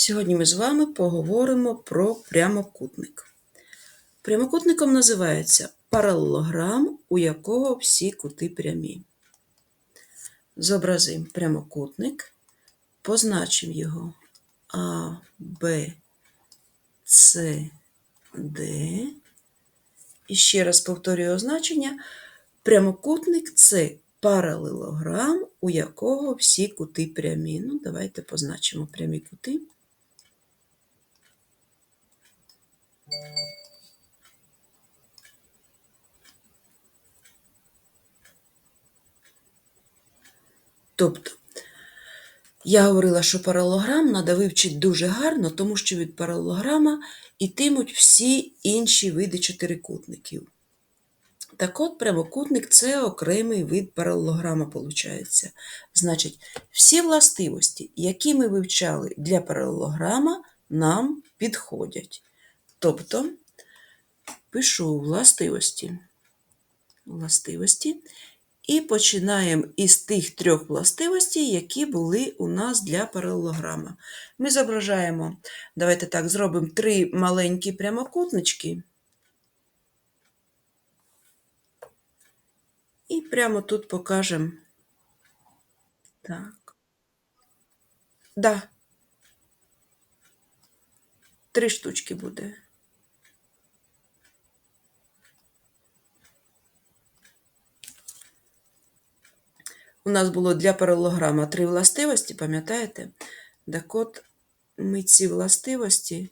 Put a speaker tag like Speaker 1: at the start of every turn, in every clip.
Speaker 1: Сьогодні ми з вами поговоримо про прямокутник. Прямокутником називається паралелограм, у якого всі кути прямі. Зобразимо прямокутник, позначимо його А, Б, С, Д. І ще раз повторюю означення. Прямокутник це паралелограм, у якого всі кути прямі. Ну, давайте позначимо прямі кути. Тобто, я говорила, що паралелограм треба вивчити дуже гарно, тому що від паралелограма йтимуть всі інші види чотирикутників. Так от, прямокутник це окремий вид паралелограма, виходить. Значить, всі властивості, які ми вивчали для паралелограма, нам підходять. Тобто, пишу властивості. Властивості. І починаємо із тих трьох властивостей, які були у нас для паралелограма. Ми зображаємо, давайте так, зробимо три маленькі прямокутнички. І прямо тут покажемо. Так. Да. Три штучки буде. У нас було для паралелограма три властивості, пам'ятаєте? Так от ми ці властивості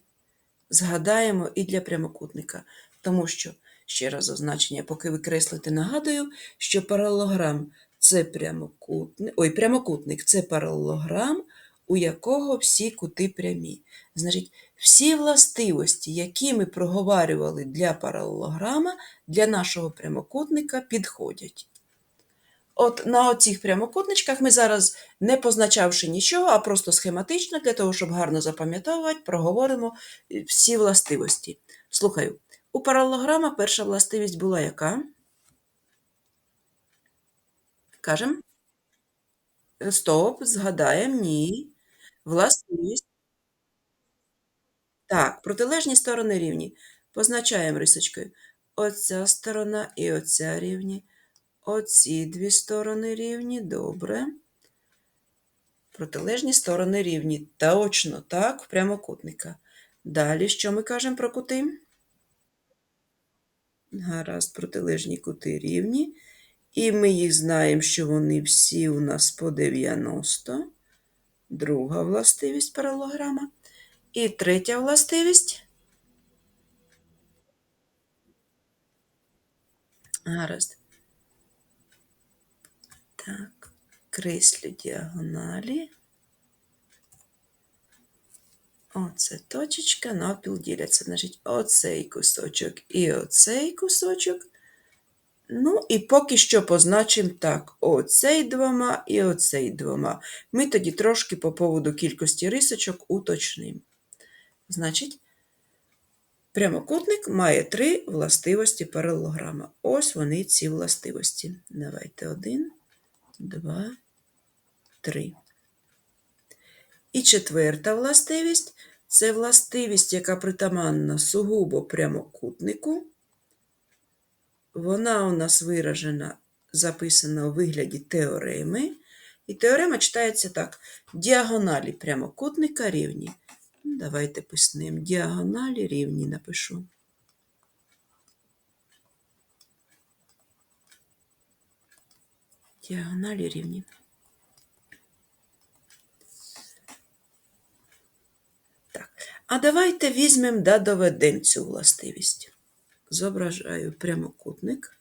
Speaker 1: згадаємо і для прямокутника. Тому що, ще раз означення, поки ви креслите, нагадую, що паралелограм це прямокутник, ой, прямокутник це паралелограм, у якого всі кути прямі. Значить, всі властивості, які ми проговарювали для паралелограма, для нашого прямокутника підходять. От на оцих прямокутничках ми зараз, не позначавши нічого, а просто схематично, для того, щоб гарно запам'ятовувати, проговоримо всі властивості. Слухаю, у паралелограма перша властивість була яка? Кажем? Стоп, згадаємо, ні. Властивість. Так, протилежні сторони рівні. Позначаємо рисочкою. Оця сторона і оця рівні. Оці дві сторони рівні, добре. Протилежні сторони рівні. Точно, так, прямокутника. Далі, що ми кажемо про кути? Гаразд, протилежні кути рівні. І ми їх знаємо, що вони всі у нас по 90. Друга властивість паралограма. І третя властивість. Гаразд. Так, креслю діагоналі. Оце точечка, навпіл діляться. Значить, оцей кусочок і оцей кусочок. Ну, і поки що позначимо так: оцей двома і оцей двома. Ми тоді трошки по поводу кількості рисочок уточнимо. Значить, прямокутник має три властивості паралелограма. Ось вони ці властивості. Давайте один, два, три. І четверта властивість це властивість, яка притаманна сугубо прямокутнику. Вона у нас виражена, записана у вигляді теореми. І теорема читається так: діагоналі прямокутника рівні. Давайте писнемо діагоналі рівні напишу. Діагоналі рівні. Так. А давайте візьмемо да доведемо цю властивість. Зображаю прямокутник.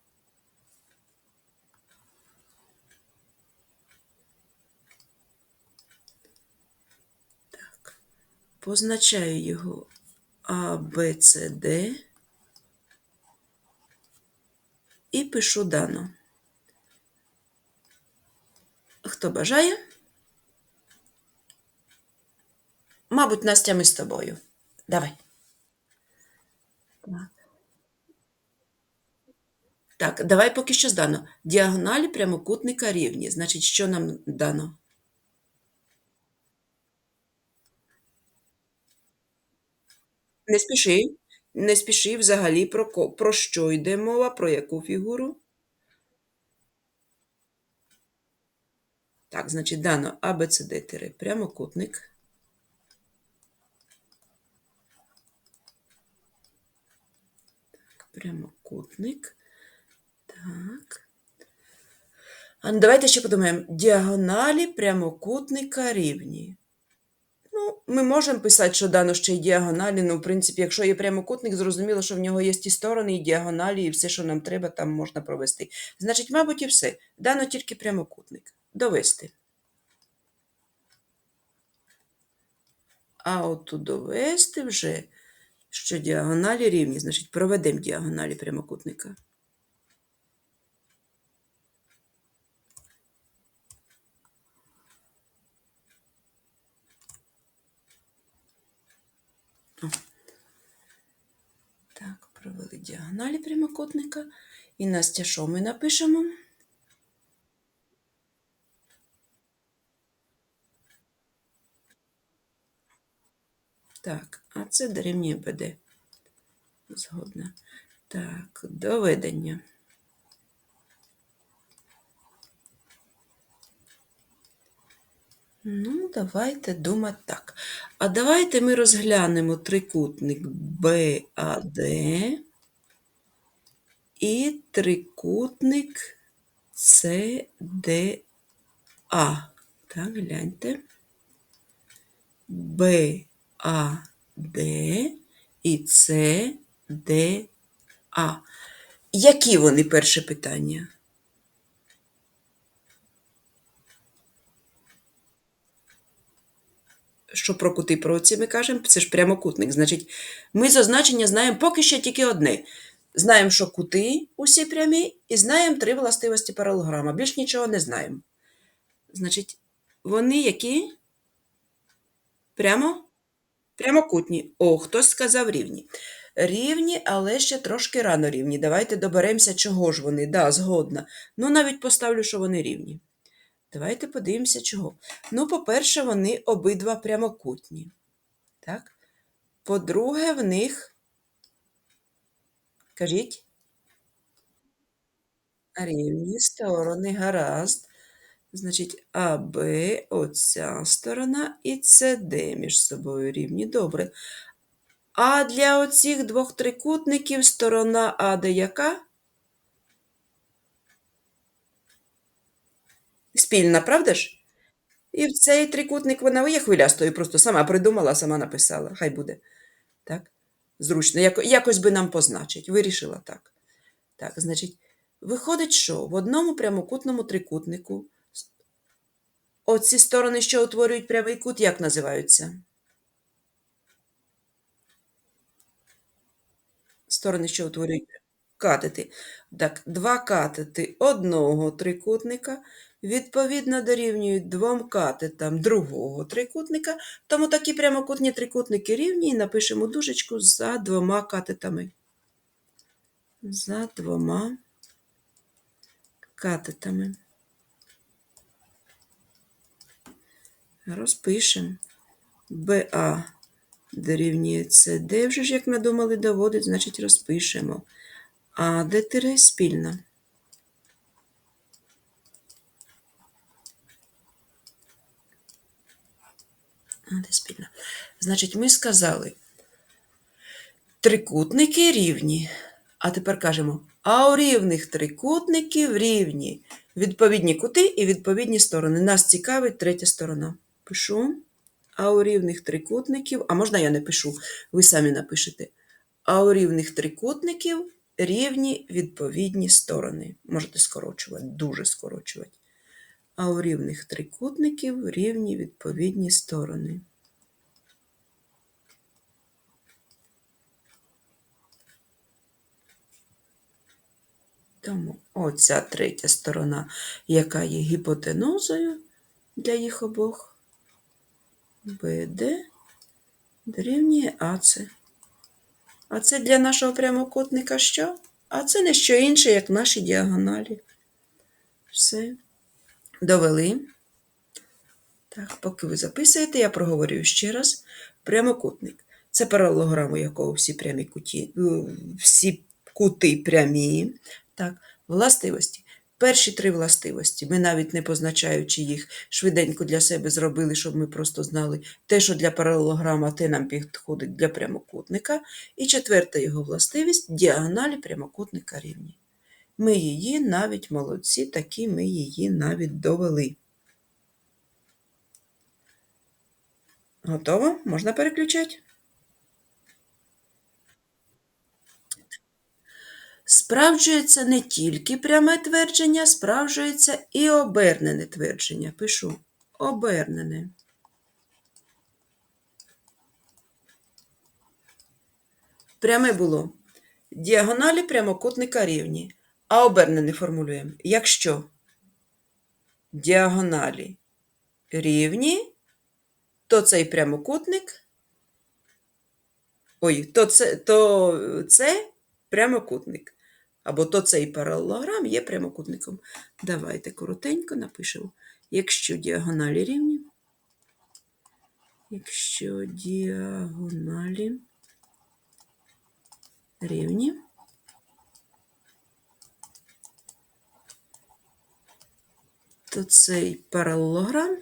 Speaker 1: Так. Позначаю його А, Б, С, Д і пишу дано. Хто бажає? Мабуть, Настя, ми з тобою. Давай. Так. Так, давай поки що здано. Діагоналі прямокутника рівні. Значить, що нам дано? Не спіши, не спіши взагалі про, про що йде мова, про яку фігуру? Так, значить, дано ABCD прямокутник. Так, прямокутник. Так. А ну, давайте ще подумаємо. Діагоналі прямокутника рівні. Ну, ми можемо писати, що дано ще й діагоналі. Ну, в принципі, якщо є прямокутник, зрозуміло, що в нього є і сторони, і діагоналі, і все, що нам треба, там можна провести. Значить, мабуть, і все. Дано тільки прямокутник. Довести. А от довести вже, що діагоналі рівні, значить, проведемо діагоналі прямокутника. Так, провели діагоналі прямокутника. І Настя, що ми напишемо? Так, а це дорівнює БД. Згодна. Так, доведення. Ну, давайте думати так. А давайте ми розглянемо трикутник БАД і трикутник СДА. Так, гляньте. БАД і СДА. Які вони перше питання? Що про кути про ми кажемо? Це ж прямокутник. Значить, ми з означення знаємо поки що тільки одне. Знаємо, що кути усі прямі, і знаємо три властивості паралограма. Більш нічого не знаємо. Значить, вони які? Прямо? Прямокутні. О, хтось сказав рівні. Рівні, але ще трошки рано рівні. Давайте доберемося, чого ж вони. Да, згодна. Ну, навіть поставлю, що вони рівні. Давайте подивимося, чого. Ну, по-перше, вони обидва прямокутні. Так? По-друге, в них, кажіть, рівні сторони, гаразд. Значить, АБ, оця сторона, і СД між собою рівні. Добре. А для оцих двох трикутників сторона АД яка? Спільна, правда ж? І в цей трикутник вона є хвилястою, просто сама придумала, сама написала. Хай буде. Так? Зручно. Яко, якось би нам позначить. Вирішила так. Так, значить, виходить, що в одному прямокутному трикутнику оці сторони, що утворюють прямий кут, як називаються? Сторони, що утворюють катети. Так, два катети одного трикутника відповідно дорівнюють двом катетам другого трикутника, тому такі прямокутні трикутники рівні і напишемо дужечку за двома катетами. За двома катетами. Розпишемо. БА дорівнює СД, вже ж, як ми думали, доводить, значить розпишемо. А де тире? А де спільна? Значить, ми сказали, трикутники рівні. А тепер кажемо, а у рівних трикутників рівні відповідні кути і відповідні сторони. Нас цікавить третя сторона. Пишу. А у рівних трикутників, а можна я не пишу, ви самі напишете. А у рівних трикутників рівні відповідні сторони. Можете скорочувати, дуже скорочувати. А у рівних трикутників рівні відповідні сторони. Тому оця третя сторона, яка є гіпотенузою для їх обох, БД дорівнює АЦ. А це для нашого прямокутника що? А це не що інше, як наші діагоналі. Все. Довели. Так, поки ви записуєте, я проговорюю ще раз. Прямокутник. Це паралограм, у якого всі прямі куті, всі кути прямі. Так, властивості. Перші три властивості. Ми навіть не позначаючи їх, швиденько для себе зробили, щоб ми просто знали те, що для паралелограма, те нам підходить для прямокутника. І четверта його властивість діагоналі прямокутника рівні. Ми її навіть молодці, такі ми її навіть довели. Готово? Можна переключати? Справджується не тільки пряме твердження, справджується і обернене твердження. Пишу обернене. Пряме було. Діагоналі прямокутника рівні. А обернене формулюємо. Якщо діагоналі рівні, то цей прямокутник. Ой, то це, то це прямокутник. Або то цей паралелограм є прямокутником. Давайте коротенько напишемо. Якщо діагоналі рівні, якщо діагоналі рівні, то цей паралелограм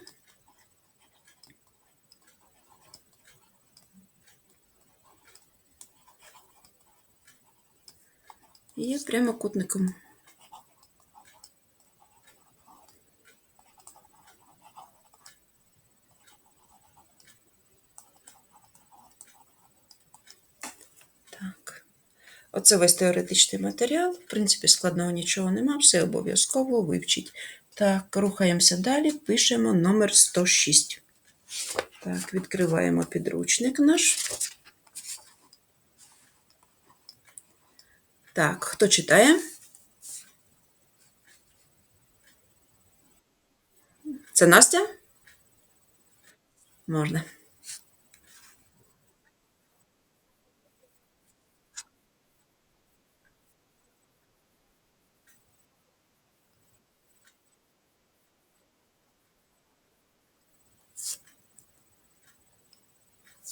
Speaker 1: є прямокутником. Оце весь теоретичний матеріал. В принципі, складного нічого нема, все обов'язково вивчіть. Так, рухаємося далі, пишемо номер 106. Так, відкриваємо підручник наш. Так, хто читає? Це Настя? Можна.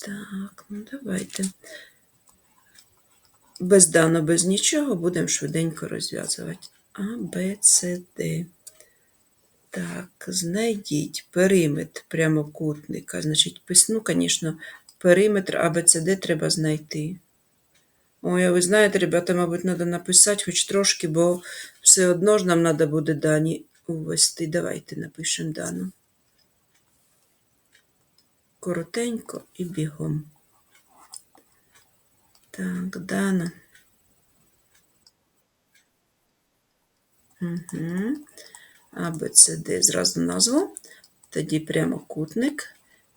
Speaker 1: Так, ну давайте. Без дано, без нічого будемо швиденько розв'язувати. А, Б, С, Д. Так, знайдіть периметр прямокутника. Значить, пис- ну, звісно, периметр АБЦД треба знайти. Ой, а ви знаєте, ребята, мабуть, треба написати хоч трошки, бо все одно ж нам треба буде дані увести. Давайте напишемо дану. Коротенько і бігом. Так, дана. Угу. А, Б, С, Д зразу назву. Тоді прямокутник.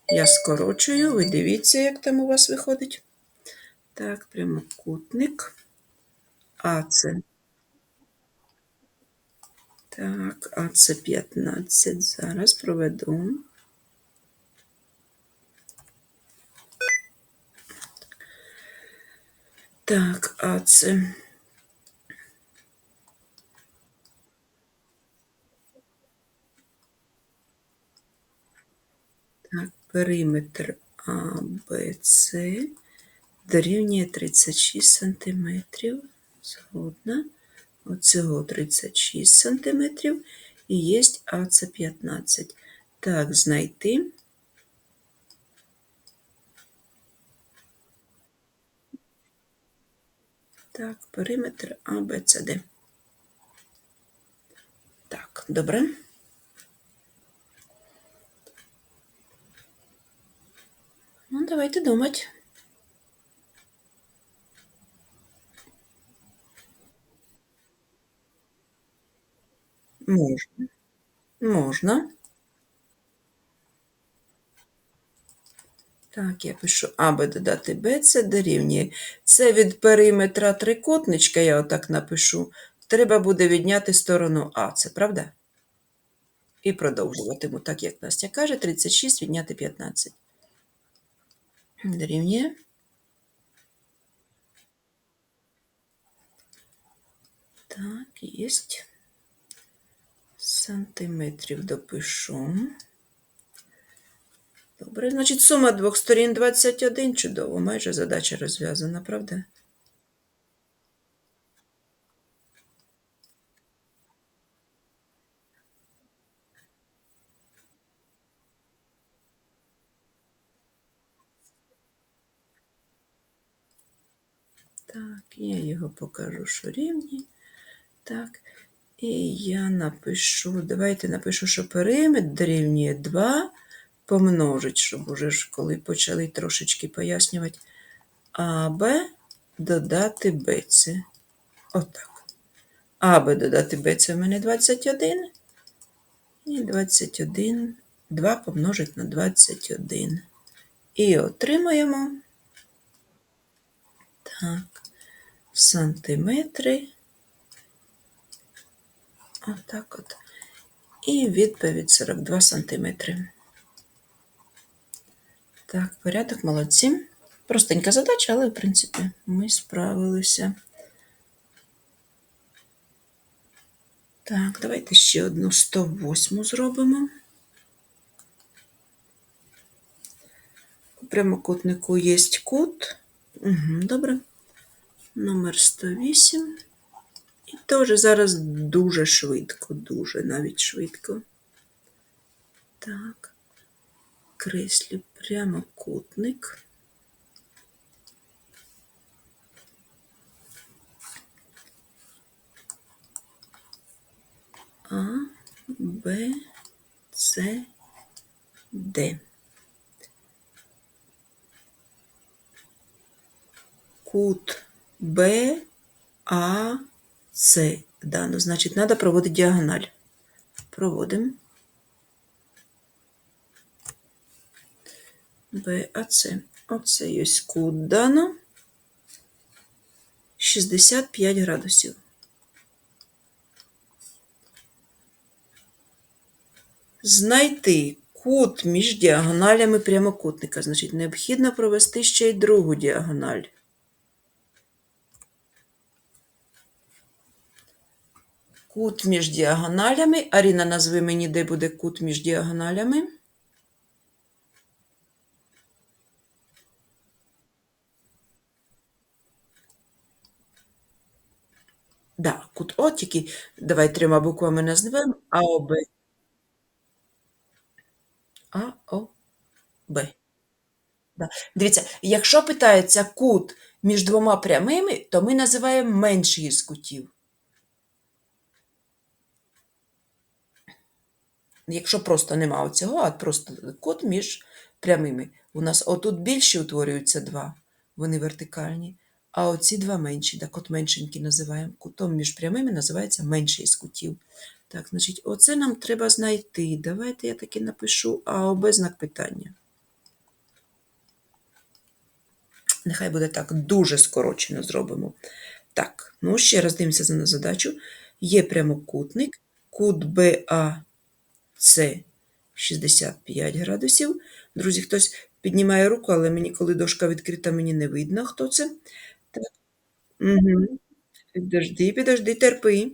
Speaker 1: Я скорочую, ви дивіться, як там у вас виходить. Так, прямокутник. АЦ. Так, АЦ 15. Зараз проведу. Так, АЦ. Так, периметр АБЦ дорівнює 36 см. Згодна. Оцього 36 см. І є АЦ 15. Так, знайти. Так, периметр АБЦД. Так, добре. Ну, давайте думати. Можна. Можна. Так, я пишу АБ додати Б, це дорівнює. Це від периметра трикутничка, я отак напишу. Треба буде відняти сторону А, це правда? І продовжуватиму, так як Настя каже, 36 відняти 15. Дорівнює. Так, єсть. Сантиметрів допишу. Добре, значить, сума двох сторін 21. Чудово, майже задача розв'язана, правда? Так, я його покажу, що рівні. Так. І я напишу, давайте напишу, що периметр дорівнює 2 помножить, щоб уже ж коли почали трошечки пояснювати. АБ додати БЦ. Отак. АБ додати БЦ в мене 21. І 21, 2 помножить на 21. І отримаємо так, сантиметри. Отак от. І відповідь 42 сантиметри. Так, порядок, молодці. Простенька задача, але, в принципі, ми справилися. Так, давайте ще одну 108 зробимо. У прямокутнику є кут. Угу, добре. Номер 108. І теж зараз дуже швидко, дуже навіть швидко. Так, креслю прямокутник. А, Б, С, Д. Кут Б, А, С. Да, ну, значить, треба проводити діагональ. Проводимо. Б, А, С. Оце є кут дано. 65 градусів. Знайти кут між діагоналями прямокутника. Значить, необхідно провести ще й другу діагональ. Кут між діагоналями. Аріна, назви мені, де буде кут між діагоналями. Да, кут О, тільки давай трьома буквами назвемо АОБ. АОБ. Да. Дивіться, якщо питається кут між двома прямими, то ми називаємо менший із кутів. Якщо просто нема оцього, а просто кут між прямими. У нас отут більші утворюються два, вони вертикальні, а оці два менші, так от меншенькі називаємо. Кутом між прямими називається менший із кутів. Так, значить, оце нам треба знайти. Давайте я таки напишу АОБ знак питання. Нехай буде так, дуже скорочено зробимо. Так, ну ще раз дивимося на задачу. Є прямокутник, кут БАЦ 65 градусів. Друзі, хтось піднімає руку, але мені, коли дошка відкрита, мені не видно, хто це. Угу. Підожди, підожди, терпи.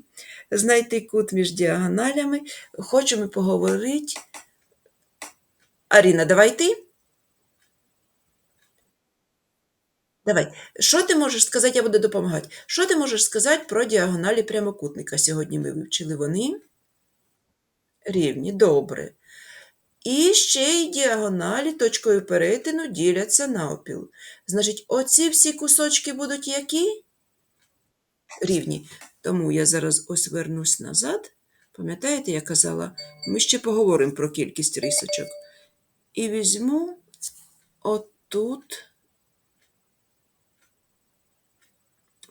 Speaker 1: Знайти кут між діагоналями. Хочемо поговорити. Аріна, давай ти. Давай, що ти можеш сказати, я буду допомагати. Що ти можеш сказати про діагоналі прямокутника? Сьогодні ми вивчили вони рівні, добре. І ще й діагоналі точкою перетину діляться навпіл. Значить, оці всі кусочки будуть які? Рівні. Тому я зараз ось вернусь назад. Пам'ятаєте, я казала, ми ще поговоримо про кількість рисочок. І візьму отут.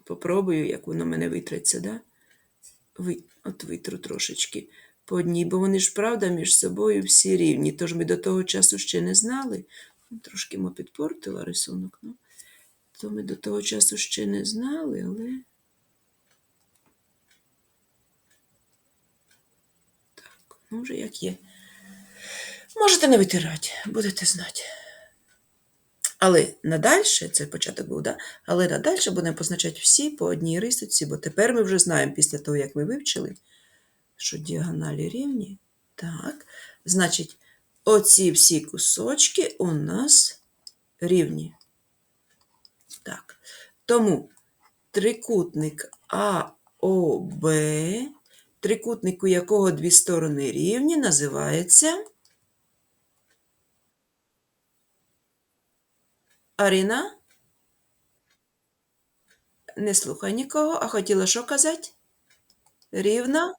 Speaker 1: Попробую, як воно мене витреться, да? От витру трошечки по одній, бо вони ж, правда, між собою всі рівні. Тож ми до того часу ще не знали. Трошки ми підпортила рисунок, ну, то ми до того часу ще не знали, але. Так, ну вже як є. Можете не витирати, будете знати. Але надальше, це початок був, да? але надальше будемо позначати всі по одній рисочці, бо тепер ми вже знаємо після того, як ми вивчили, що діагоналі рівні. Так, значить, оці всі кусочки у нас рівні. Так. Тому трикутник АОБ, трикутник, у якого дві сторони рівні, називається Аріна? Не слухай нікого, а хотіла що казати? Рівна?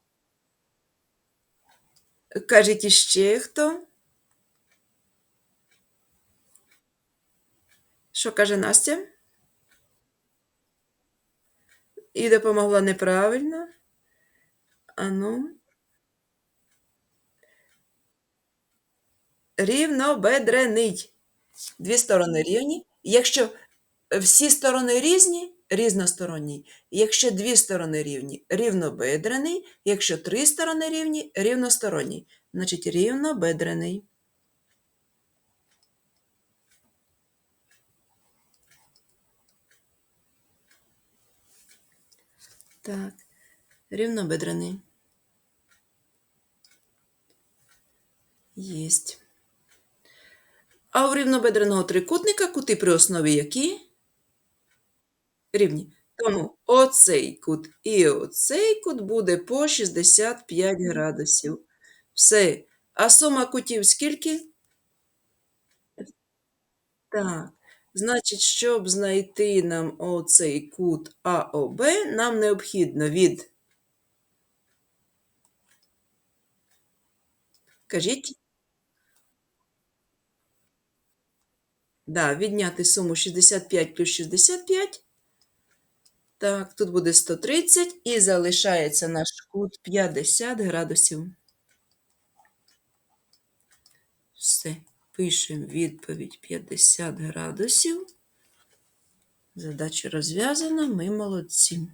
Speaker 1: Кажіть іще хто? Що каже Настя? І допомогла неправильно. Ану. Рівнобедрений. Дві сторони рівні. Якщо всі сторони різні, різносторонній. Якщо дві сторони рівні, рівнобедрений. Якщо три сторони рівні, рівносторонній. Значить, рівнобедрений. Так, рівнобедрений. Єсть. А у рівнобедреного трикутника кути при основі які? Рівні. Тому оцей кут і оцей кут буде по 65 градусів. Все. А сума кутів скільки? Так. Значить, щоб знайти нам оцей кут АОБ, нам необхідно від. Кажіть? Да, відняти суму 65 плюс 65. Так, тут буде 130 і залишається наш кут 50 градусів. Все, пишемо відповідь 50 градусів. Задача розв'язана, ми молодці.